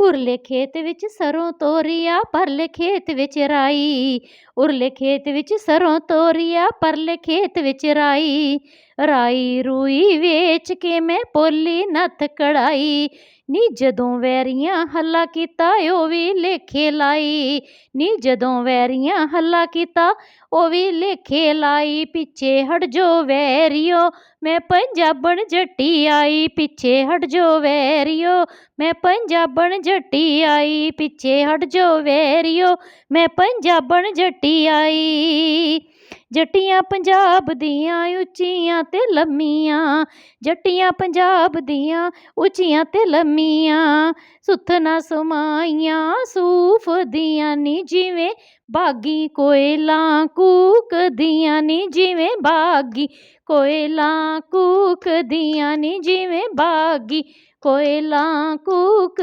ਉਰਲੇ ਖੇਤ ਵਿੱਚ ਸਰੋਂ ਤੋਰੀਆ, ਪਰਲੇ ਖੇਤ ਵਿੱਚ ਰਾਈ। ਉਰਲੇ ਖੇਤ ਵਿੱਚ ਸਰੋਂ ਤੋਰੀਆ, ਪਰਲੇ ਖੇਤ ਵਿੱਚ ਰਾਈ। ਰਾਈ ਰੂਈ ਵੇਚ ਕੇ ਮੈਂ ਪੋਲੀ ਨੱਥ ਕਢਾਈ ਨੀ ਜਦੋਂ ਵੈਰੀਆਂ ਹੱਲਾ ਕੀਤਾ ਉਹ ਵੀ ਲੇਖੇ ਲਾਈ ਨੀ ਜਦੋਂ ਵੈਰੀਆਂ ਹੱਲਾ ਕੀਤਾ ਉਹ ਵੀ ਲੇਖੇ ਲਾਈ ਪਿੱਛੇ ਹਟ ਜੋ ਵੈਰੀਓ ਮੈਂ ਪੰਜਾਬਣ ਜੱਟੀ ਆਈ ਪਿੱਛੇ ਹਟ ਜੋ ਵੈਰੀਓ ਮੈਂ ਪੰਜਾਬਣ ਜੱਟੀ ਆਈ ਪਿੱਛੇ ਹਟ ਜੋ ਵੈਰੀਓ ਮੈਂ ਪੰਜਾਬਣ ਜੱਟੀ ਆਈ ਜੱਟੀਆਂ ਪੰਜਾਬ ਦੀਆਂ ਉੱਚੀਆਂ ਤੇ ਲੰਮੀਆਂ, ਜੱਟੀਆਂ ਪੰਜਾਬ ਦੀਆਂ ਉੱਚੀਆਂ ਤੇ ਲੰਮੀਆਂ ਸੁੱਥਣਾ ਸਮਾਈਆਂ ਸੂਫ ਦੀਆਂ ਨੀ ਜਿਵੇਂ ਬਾਗੀ ਕੋਇਲਾਂ ਕੂਕਦੀਆਂ ਨੀ ਜਿਵੇਂ ਬਾਗੀ ਕੋਇਲਾਂ ਕੂਕਦੀਆਂ ਨੀ ਜਿਵੇਂ ਬਾਗੀ ਕੋਇਲਾਂ ਕੂਕ